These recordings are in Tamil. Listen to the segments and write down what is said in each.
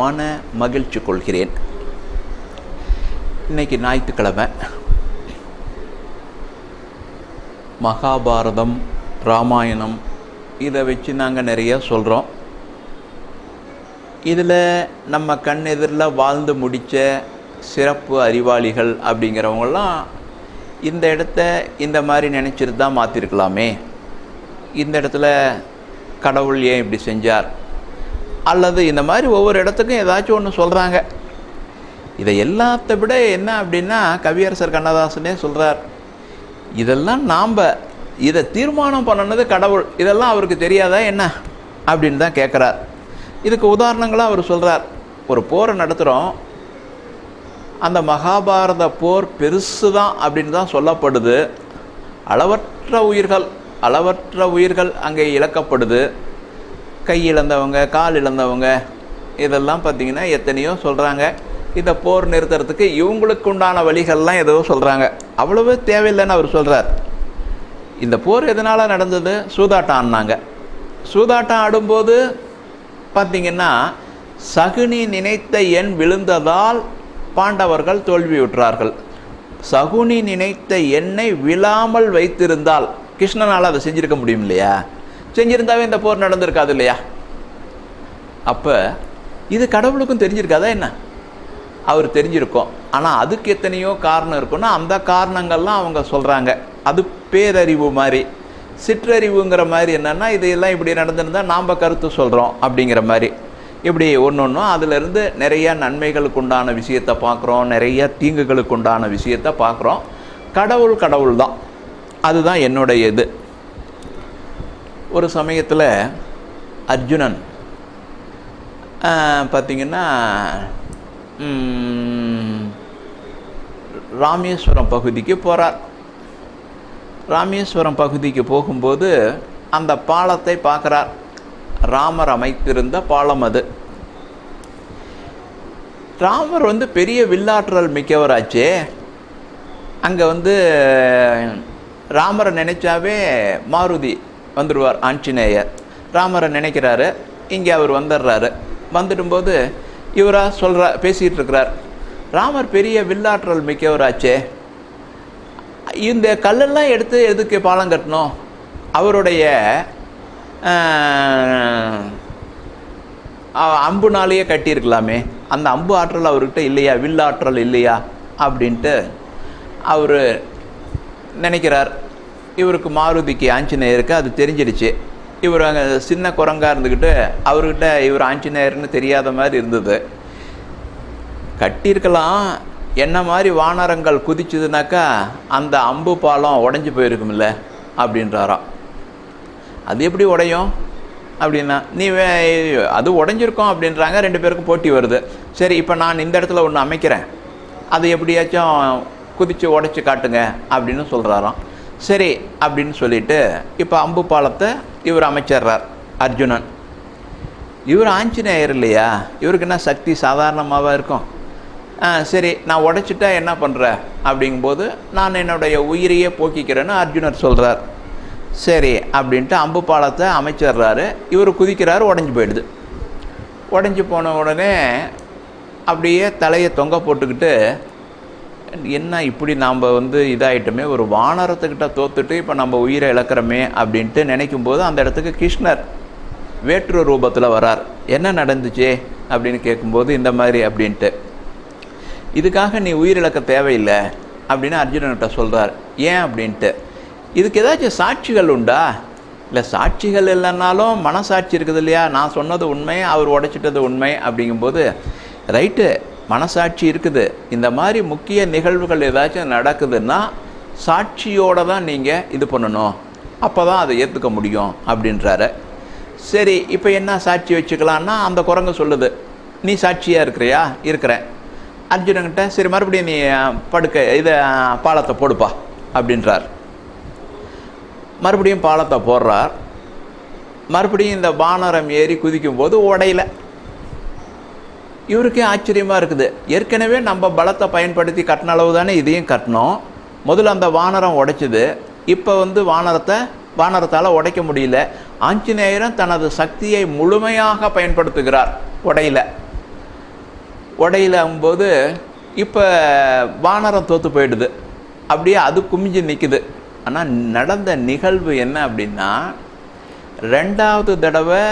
மன மகிழ்ச்சி கொள்கிறேன். இன்னைக்கு ஞாயிற்றுக்கிழமை. மகாபாரதம் ராமாயணம் இதை வச்சு நாங்கள் நிறைய சொல்கிறோம் இதில் நம்ம கண் எதிரில் வாழ்ந்து முடித்த சிறப்பு அறிவாளிகள் அப்படிங்கிறவங்களாம் இந்த இடத்த இந்த மாதிரி நினச்சிட்டு தான் மாற்றிருக்கலாமே இந்த இடத்துல கடவுள் ஏன் இப்படி செஞ்சார்? அல்லது இந்த மாதிரி ஒவ்வொரு இடத்துக்கும் ஏதாச்சும் ஒன்று சொல்கிறாங்க இதை எல்லாத்த விட என்ன அப்படின்னா கவியரசர் கண்ணதாசனே சொல்கிறார் இதெல்லாம் நாம் இதை தீர்மானம் பண்ணனது கடவுள். இதெல்லாம் அவருக்கு தெரியாதா என்ன? அப்படின்னு தான் கேட்குறார் இதுக்கு உதாரணங்களாக அவர் சொல்கிறார் ஒரு போரை நடத்துகிறோம் அந்த மகாபாரத போர் பெருசு தான் அப்படின்னு தான் சொல்லப்படுது. அளவற்ற உயிர்கள் அளவற்ற உயிர்கள் அங்கே இழக்கப்படுது. கை இழந்தவங்க கால் இழந்தவங்க இதெல்லாம் பார்த்திங்கன்னா எத்தனையோ சொல்கிறாங்க இந்த போர் நிறுத்துறதுக்கு இவங்களுக்கு உண்டான வழிகள்லாம் ஏதோ சொல்கிறாங்க அவ்வளவு தேவையில்லைன்னு அவர் சொல்கிறார் இந்த போர் எதனால் நடந்தது? சூதாட்டம் ஆடினாங்க சூதாட்டம் ஆடும்போது பார்த்திங்கன்னா சகுனி நினைத்த எண் விழுந்ததால் பாண்டவர்கள் தோல்வியுற்றார்கள் சகுனி நினைத்த எண்ணை விழாமல் வைத்திருந்தால் கிருஷ்ணனால் அதை செஞ்சுருக்க முடியும் இல்லையா? செஞ்சிருந்தாவே இந்த போர் நடந்திருக்காது இல்லையா? அப்போ இது கடவுளுக்கும் தெரிஞ்சிருக்காதா என்ன? அவர் தெரிஞ்சிருக்கோம். ஆனால் அதுக்கு எத்தனையோ காரணம் இருக்குன்னா அந்த காரணங்கள்லாம் அவங்க சொல்கிறாங்க அது பேரறிவு மாதிரி. சிற்றறிவுங்கிற மாதிரி என்னென்னா இதையெல்லாம் இப்படி நடந்திருந்தால் நாம் கருத்து சொல்கிறோம் அப்படிங்கிற மாதிரி. இப்படி ஒன்று ஒன்றும் அதிலிருந்து நிறைய நன்மைகளுக்கு உண்டான விஷயத்தை பார்க்குறோம். நிறைய தீங்குகளுக்கு உண்டான விஷயத்தை பார்க்குறோம். கடவுள் கடவுள் தான் அதுதான் என்னுடைய இது. ஒரு சமயத்தில் அர்ஜுனன் பார்த்திங்கன்னா ராமேஸ்வரம் பகுதிக்கு போகிறார் ராமேஸ்வரம் பகுதிக்கு போகும்போது அந்த பாலத்தை பார்க்குறார். ராமர் அமைத்திருந்த பாலம் அது. ராமர் வந்து பெரிய வில்லாற்றல் மிக்கவராச்சே. அங்கே வந்து ராமரை நினைச்சாவே மாருதி வந்துடுவார் ஆஞ்சநேயர். ராமரை நினைக்கிறாரு இங்கே அவர் வந்துடுறாரு. வந்துடும்போது இவராக சொல்கிற பேசிகிட்டு இருக்கிறார் ராமர் பெரிய வில்லாற்றல் மிக்கவராச்சே. இந்த கல்லெல்லாம் எடுத்து எதுக்கு பாலம் கட்டணும்? அவருடைய அம்புனாலேயே கட்டியிருக்கலாமே. அந்த அம்பு ஆற்றல் அவர்கிட்ட இல்லையா? வில்லாற்றல் இல்லையா? அப்படின்ட்டு அவர் நினைக்கிறார். இவருக்கு மாருதிக்கு ஆஞ்சநேயருக்கு அது தெரிஞ்சிடுச்சு. இவர் அங்கே சின்ன குரங்காக இருந்துக்கிட்டு அவர்கிட்ட இவர் ஆஞ்சநேயர்னு தெரியாத மாதிரி இருந்தது. கட்டியிருக்கலாம். என்ன மாதிரி வானரங்கள் குதிச்சுதுனாக்கா அந்த அம்பு பாலம் உடஞ்சி போயிருக்கும்ல அப்படின்றாராம். அது எப்படி உடையும்? அப்படின்னா நீ வே அது உடஞ்சிருக்கோம் அப்படின்றாங்க. ரெண்டு பேருக்கும் போட்டி வருது. சரி இப்போ நான் இந்த இடத்துல ஒன்று அமைக்கிறேன். அது எப்படியாச்சும் குதித்து உடச்சி காட்டுங்க அப்படின்னு சொல்கிறாராம் சரி அப்படின்னு சொல்லிட்டு இப்போ அம்பு பாலத்தை இவர் அமைச்சர்றார் அர்ஜுனன். இவர் ஆஞ்சநேயர் இல்லையா? இவருக்கு என்ன சக்தி சாதாரணமாக இருக்கும்? சரி நான் உடைச்சிட்டா என்ன பண்ணுற அப்படிங்கும்போது நான் என்னுடைய உயிரையே போக்கிக்கிறேன்னு அர்ஜுனர் சொல்கிறார் சரி அப்படின்ட்டு அம்பு பாலத்தை அமைச்சிடுறாரு இவர் குதிக்கிறாரு உடஞ்சி போயிடுது. உடஞ்சி போன உடனே அப்படியே தலையை தொங்க போட்டுக்கிட்டு என்ன இப்படி நாம் வந்து இதாகிட்டோமே ஒரு வானரத்துக்கிட்ட தோத்துட்டு இப்போ நம்ம உயிரை இழக்கிறோமே அப்படின்ட்டு நினைக்கும் போது அந்த இடத்துக்கு கிருஷ்ணர் வேற்று ரூபத்தில் வரார். என்ன நடந்துச்சே? அப்படின்னு கேட்கும்போது இந்த மாதிரி அப்படின்ட்டு. இதுக்காக நீ உயிரிழக்க தேவையில்லை அப்படின்னு அர்ஜுனன்கிட்ட சொல்கிறார் ஏன் அப்படின்ட்டு? இதுக்கு ஏதாச்சும் சாட்சிகள் உண்டா? இல்லை சாட்சிகள் இல்லைன்னாலும் மனசாட்சி இருக்குது இல்லையா? நான் சொன்னது உண்மை அவர் உடைச்சிட்டது உண்மை அப்படிங்கும்போது ரைட்டு மனசாட்சி இருக்குது. இந்த மாதிரி முக்கிய நிகழ்வுகள் ஏதாச்சும் நடக்குதுன்னா சாட்சியோடு தான் நீங்கள் இது பண்ணணும். அப்போ தான் அதை ஏற்றுக்க முடியும் அப்படின்றாரு. சரி இப்போ என்ன சாட்சி வச்சுக்கலான்னா அந்த குரங்கு சொல்லுது. நீ சாட்சியாக இருக்கிறியா? இருக்கிறேன். அர்ஜுனங்கிட்ட சரி மறுபடியும் நீ படுக்க இதை பாலத்தை போடுப்பா அப்படின்றார். மறுபடியும் பாலத்தை போடுறார். மறுபடியும் இந்த வானரம் ஏறி குதிக்கும்போது உடையல இவருக்கே ஆச்சரியமாக இருக்குது. ஏற்கனவே நம்ம பலத்தை பயன்படுத்தி கட்டின அளவு தானே இதையும் கட்டினோம். முதல்ல அந்த வானரம் உடைச்சது. இப்போ வந்து வானரத்தை வானரத்தால் உடைக்க முடியல. ஆஞ்சநேயரும் தனது சக்தியை முழுமையாக பயன்படுத்துகிறார் உடையில. உடையிலும்போது இப்போ வானரம் தோற்று போயிடுது. அப்படியே அது குமிஞ்சு நிற்குது ஆனால் நடந்த நிகழ்வு என்ன அப்படின்னா ரெண்டாவது தடவை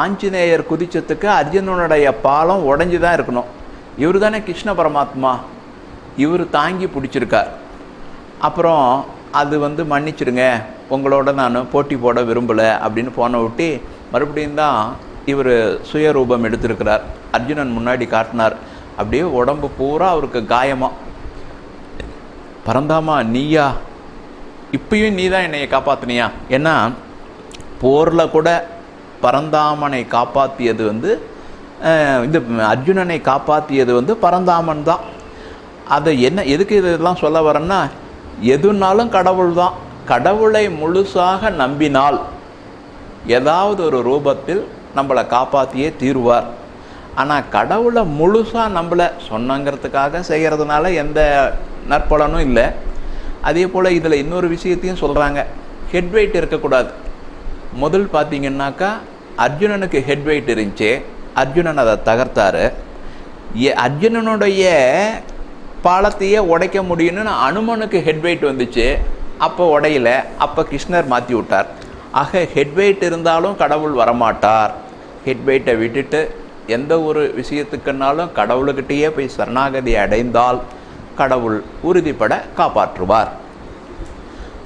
ஆஞ்சநேயர் குதிச்சத்துக்கு அர்ஜுனனுடைய பாலம் உடஞ்சி தான் இருக்கணும். இவர் தானே கிருஷ்ண பரமாத்மா? இவர் தாங்கி பிடிச்சிருக்கார். அப்புறம் அது வந்து மன்னிச்சிடுங்க உங்களோட நான் போட்டி போட விரும்பலை அப்படின்னு போன விட்டு மறுபடியும் தான் இவர் சுயரூபம் எடுத்திருக்கிறார். அர்ஜுனன் முன்னாடி காட்டினார். அப்படியே உடம்பு பூரா அவருக்கு காயமா. பரந்தாமா நீயா? இப்பயும் நீ தான் என்னைய காப்பாத்தினியா? ஏன்னா போரில் கூட பரந்தாமனை காப்பாற்றியது வந்து இந்த அர்ஜுனனை காப்பாற்றியது வந்து பரந்தாமன் தான். அதை என்ன எதுக்கு இதெல்லாம் சொல்ல வரேன்னா எதுனாலும் கடவுள் தான். கடவுளை முழுசாக நம்பினால் ஏதாவது ஒரு ரூபத்தில் நம்மளை காப்பாற்றியே தீருவார். ஆனால் கடவுளை முழுசாக நம்மளை சொன்னங்கிறதுக்காக செய்கிறதுனால எந்த நற்பலனும் இல்லை. அதே போல் இதில் இன்னொரு விஷயத்தையும் சொல்கிறாங்க ஹெட் வெயிட் இருக்கக்கூடாது. முதல் பார்த்தீங்கன்னாக்கா அர்ஜுனனுக்கு ஹெட் வெயிட் இருந்துச்சு. அர்ஜுனன் அதை தகர்த்தார். எ- அர்ஜுனனுடைய பாலத்தையே உடைக்க முடியும்னு அனுமனுக்கு ஹெட் வெயிட் வந்துச்சு. அப்போ உடையில. அப்போ கிருஷ்ணர் மாற்றி விட்டார். ஆக ஹெட் வெயிட் இருந்தாலும் கடவுள் வரமாட்டார். ஹெட் வெயிட்டை விட்டுட்டு எந்த ஒரு விஷயத்துக்குன்னாலும் கடவுளுக்கிட்டேயே போய் சரணாகதி அடைந்தால் கடவுள் உறுதிப்பட காப்பாற்றுவார்.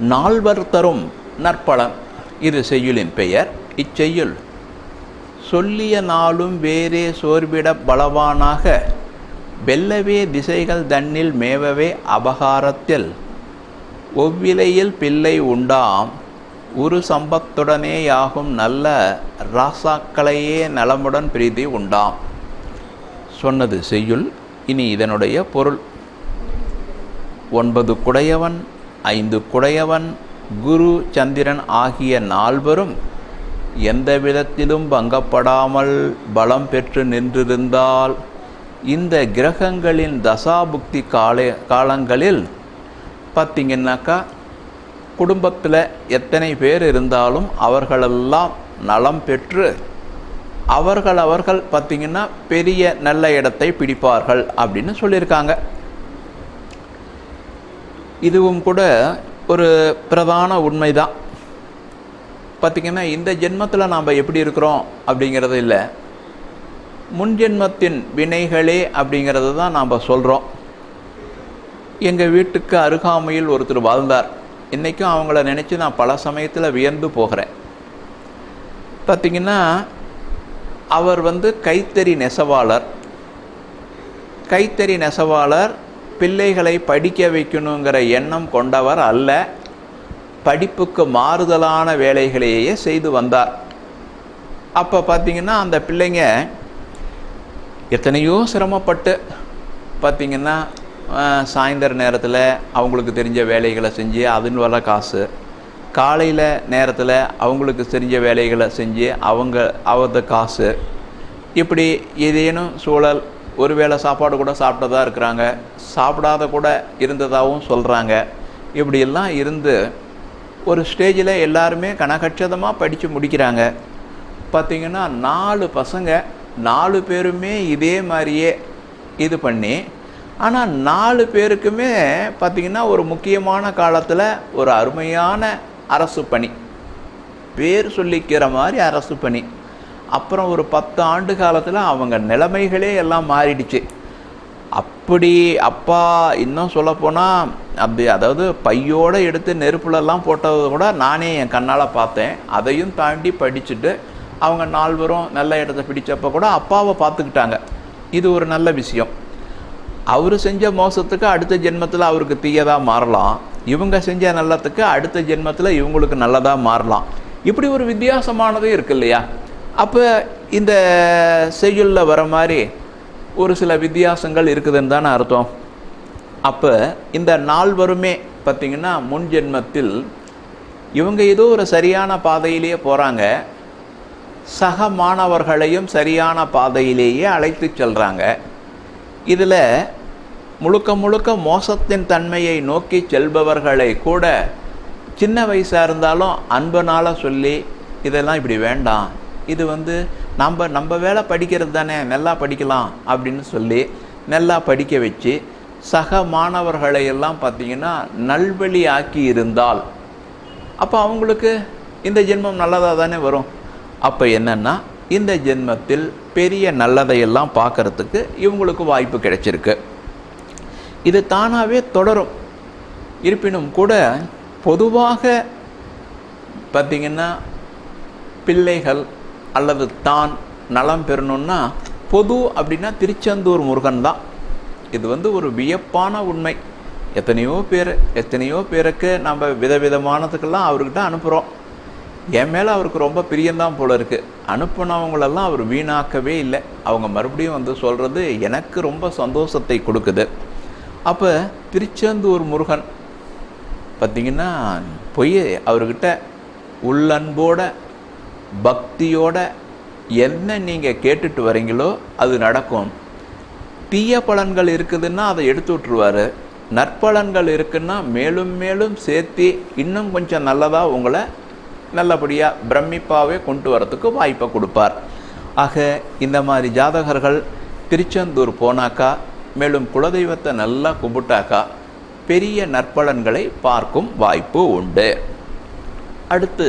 நால்வர் தரும் நற்பலன் இது செய்யுளின் பெயர். இச்செய்யுள். சொல்லிய நாளும் வேறே சோர்விட பலவானாக வெல்லவே திசைகள் தன்னில் மேவவே அபகாரத்தில். ஒவ்விலையில் பிள்ளை உண்டாம் ஒரு சம்பத்துடனேயாகும் நல்ல ராசாக்களையே நலமுடன் பிரீதி உண்டாம். சொன்னது செய்யுள். இனி இதனுடைய பொருள். ஒன்பது குடையவன் ஐந்து குடையவன் குரு சந்திரன் ஆகிய நால்வரும் எந்த விதத்திலும் பங்கப்படாமல் பலம் பெற்று நின்றிருந்தால் இந்த கிரகங்களின் தசாபுக்தி கால காலங்களில் பார்த்திங்கன்னாக்கா குடும்பத்தில் எத்தனை பேர் இருந்தாலும் அவர்களெல்லாம் நலம் பெற்று அவர்கள் அவர்கள் பார்த்திங்கன்னா பெரிய நல்ல இடத்தை பிடிப்பார்கள் அப்படின்னு சொல்லியிருக்காங்க. இதுவும் கூட ஒரு பிரதான உண்மை தான் பார்த்திங்கன்னா இந்த ஜென்மத்தில் நாம் எப்படி இருக்கிறோம் அப்படிங்கிறது இல்லை. முன் ஜென்மத்தின் வினைகளே அப்படிங்கிறது தான் நாம் சொல்கிறோம் எங்கள் வீட்டுக்கு அருகாமையில் ஒருத்தர் வாழ்ந்தார். இன்றைக்கும் அவங்கள நினச்சி நான் பல சமயத்தில் வியந்து போகிறேன். பார்த்திங்கன்னா அவர் வந்து கைத்தறி நெசவாளர். கைத்தறி நெசவாளர் பிள்ளைகளை படிக்க வைக்கணுங்கிற எண்ணம் கொண்டவர் அல்ல. படிப்புக்கு மாறுதலான வேலைகளையே செய்து வந்தார். அப்போ பார்த்தீங்கன்னா அந்த பிள்ளைங்க எத்தனையோ சிரமப்பட்டு பார்த்திங்கன்னா சாயந்தர நேரத்தில் அவங்களுக்கு தெரிஞ்ச வேலைகளை செஞ்சு அதுன்னு வர காசு காலையில் நேரத்தில் அவங்களுக்கு தெரிஞ்ச வேலைகளை செஞ்சு அவங்க அவத காசு இப்படி ஏதேனும் சூழல் ஒரு வேளை சாப்பாடு கூட சாப்பிட்டதா இருக்கிறாங்க. சாப்பிடாத கூட இருந்ததாகவும் சொல்கிறாங்க இப்படியெல்லாம் இருந்து ஒரு ஸ்டேஜில் எல்லாருமே கனகட்சதமாக படித்து முடிக்கிறாங்க. பார்த்திங்கன்னா நாலு பசங்க நாலு பேருமே இதே மாதிரியே இது பண்ணி ஆனால் நாலு பேருக்குமே பார்த்திங்கன்னா ஒரு முக்கியமான காலத்தில் ஒரு அருமையான அரசு பணி. பேர் சொல்லிக்கிற மாதிரி அரசு பணி. அப்புறம் ஒரு பத்து ஆண்டு காலத்தில் அவங்க நிலைமைகளே எல்லாம் மாறிடுச்சு. அப்படி அப்பா இன்னும் சொல்லப்போனால் அப்படி அதாவது பையோடு எடுத்து நெருப்புலலாம் போட்டதை கூட நானே என் கண்ணால் பார்த்தேன். அதையும் தாண்டி படிச்சுட்டு அவங்க நால்வரும் நல்ல இடத்த பிடிச்சப்போ கூட அப்பாவை பார்த்துக்கிட்டாங்க. இது ஒரு நல்ல விஷயம். அவர் செஞ்ச மோசத்துக்கு அடுத்த ஜென்மத்தில் அவருக்கு தீயதாக மாறலாம். இவங்க செஞ்ச நல்லத்துக்கு அடுத்த ஜென்மத்தில் இவங்களுக்கு நல்லதாக மாறலாம். இப்படி ஒரு வித்தியாசமானது இருக்கு இல்லையா? அப்போ இந்த செய்யுளில் வர மாதிரி ஒரு சில வித்தியாசங்கள் இருக்குதுன்னு தானே அர்த்தம். அப்போ இந்த நால்வருமே பார்த்திங்கன்னா முன் ஜென்மத்தில் இவங்க ஏதோ ஒரு சரியான பாதையிலேயே போகிறாங்க சக மாணவர்களையும் சரியான பாதையிலேயே அழைத்து செல்கிறாங்க இதில் முழுக்க முழுக்க மோசத்தின் தன்மையை நோக்கி செல்பவர்களை கூட சின்ன வயசாக இருந்தாலும் அன்பனால் சொல்லி இதெல்லாம் இப்படி வேண்டாம். இது வந்து நம்ம நம்ம வேலை படிக்கிறது தானே நல்லா படிக்கலாம் அப்படின்னு சொல்லி நல்லா படிக்க வச்சு சக மாணவர்களை எல்லாம் பார்த்திங்கன்னா நல்வழி ஆக்கி இருந்தால் அப்போ அவங்களுக்கு இந்த ஜென்மம் நல்லதாக தானே வரும். அப்போ என்னென்னா இந்த ஜென்மத்தில் பெரிய நல்லதையெல்லாம் பார்க்கறதுக்கு இவங்களுக்கு வாய்ப்பு கிடைச்சிருக்கு. இது தானாகவே தொடரும். இருப்பினும் கூட பொதுவாக பார்த்திங்கன்னா பிள்ளைகள் அல்லது தான் நலம் பெறணும்னா பொது அப்படின்னா திருச்செந்தூர் முருகன் தான் இது வந்து ஒரு வியப்பான உண்மை. எத்தனையோ பேர் எத்தனையோ பேருக்கு நம்ம விதவிதமானதுக்கெல்லாம் அவர்கிட்ட அனுப்புகிறோம் என் மேலே அவருக்கு ரொம்ப பிரியம்தான் போல இருக்குது அனுப்புனவங்களெல்லாம் அவர் வீணாக்கவே இல்லை. அவங்க மறுபடியும் வந்து சொல்கிறது எனக்கு ரொம்ப சந்தோஷத்தை கொடுக்குது. அப்போ திருச்செந்தூர் முருகன் பார்த்திங்கன்னா போய் அவர்கிட்ட உள்ளன்போட பக்தியோட என்ன நீங்கள் கேட்டுட்டு வரீங்களோ அது நடக்கும். தீய பலன்கள் இருக்குதுன்னா அதை எடுத்து விட்ருவார் நற்பலன்கள் இருக்குன்னா மேலும் மேலும் சேர்த்து இன்னும் கொஞ்சம் நல்லதாக உங்களை நல்லபடியாக பிரமிப்பாகவே கொண்டு வரத்துக்கு வாய்ப்பை கொடுப்பார். ஆக இந்த மாதிரி ஜாதகர்கள் திருச்செந்தூர் போனாக்கா மேலும் குலதெய்வத்தை நல்லா கும்பிட்டாக்கா பெரிய நற்பலன்களை பார்க்கும் வாய்ப்பு உண்டு. அடுத்து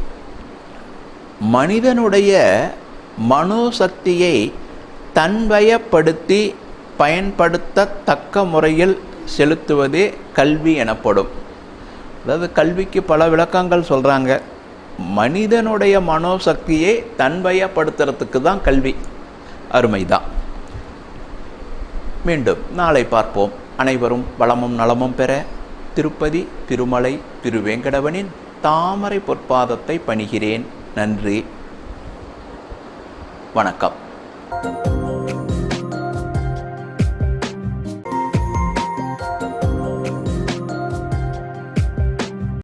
மனிதனுடைய மனோசக்தியை தன்வயப்படுத்தி பயன்படுத்தத்தக்க முறையில் செலுத்துவதே கல்வி எனப்படும். அதாவது கல்விக்கு பல விளக்கங்கள் சொல்கிறாங்க மனிதனுடைய மனோசக்தியை தன்வயப்படுத்துறதுக்கு தான் கல்வி அருமைதான் மீண்டும் நாளை பார்ப்போம். அனைவரும் வளமும் நலமும் பெற திருப்பதி திருமலை திருவேங்கடவனின் தாமரை பொற்பாதத்தை பணிகிறேன். நன்றி. வணக்கம்.